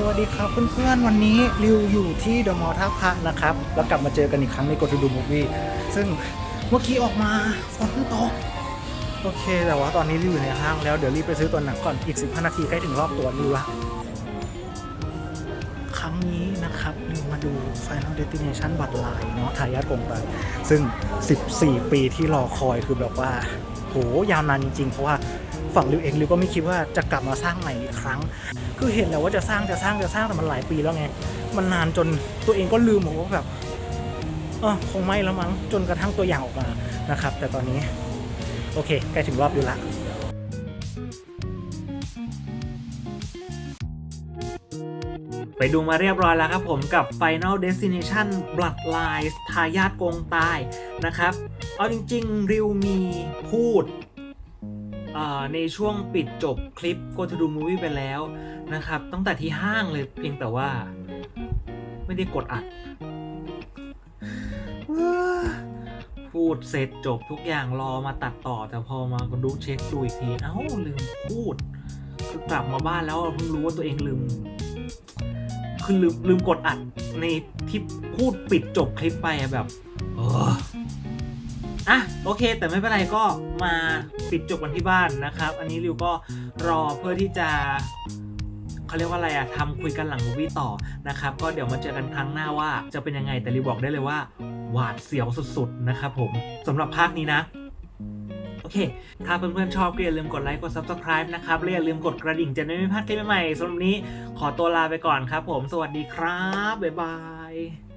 สวัสดีครับเพื่อนๆ วันนี้ริวอยู่ที่เดอะมอลล์ท่าพระนะครับ แล้วกลับมาเจอกันอีกครั้งในกดดูมูฟวี่ซึ่งเมื่อกี้ออกมาฝนตก โอเค แต่ว่าตอนนี้ริวอยู่ในห้างแล้วเดี๋ยวรีบไปซื้อตัวหนังก่อนอีก 15 นาทีใกล้ถึงรอบตัวริวละครั้งนี้นะครับริวมาดู Final Destination บัตรลายเนาะทายาทกงไปซึ่ง 14 ปีที่รอคอยคือแบบว่า โหยาวนานจริงๆ เพราะว่า ฝั่งริวเองริวก็ไม่คิดว่าจะกลับมาสร้างใหม่อีกครั้ง คือเห็นแล้วว่าจะสร้างจะสร้างจะสร้างแต่มันหลายปีแล้วไง มันนานจนตัวเองก็ลืมว่าแบบเออคงไม่แล้วมั้งจนกระทั่งตัวอย่างออกมานะครับ แต่ตอนนี้โอเคใกล้ถึงรอบอยู่ละไปดูมาเรียบร้อยแล้วครับผมกับ Final Destination Bloodlines ทายาทกงตายนะครับ เอาจริง ๆ ริวมีพูด ในช่วงปิดจบคลิป Go to do movie ไปแล้วนะครับตั้งแต่ที่ห้างเลยเพียงแต่ว่า ไม่ได้กดอัด พูดเสร็จจบทุกอย่างรอมาตัดต่อ แต่พอมาดูเช็คดูอีกที เอ้า ลืมพูด คือกลับมาบ้านแล้วเพิ่งรู้ว่าตัวเองลืม คือลืมลืมกดอัดในที่พูดปิดจบคลิปไปแบบ เออ อะโอเค แต่ไม่เป็นไรก็มาปิดจบกันที่บ้านนะครับ อันนี้ริวก็รอเพื่อที่จะเขาเรียกว่าอะไรอะทำคุยกันหลังมูวี่ต่อนะครับ ก็เดี๋ยวมาเจอกันครั้งหน้าว่าจะเป็นยังไงแต่ริวบอกได้เลยว่า หวาดเสียวสุดๆนะครับผมสำหรับภาคนี้นะโอเค ถ้าเพื่อนๆชอบก็อย่าลืมกดไลค์กด subscribe นะครับและอย่าลืมกดกระดิ่งจะได้ไม่พลาดคลิปใหม่ๆสำหรับนี้ขอตัวลาไปก่อนครับผม สวัสดีครับ บ๊ายบาย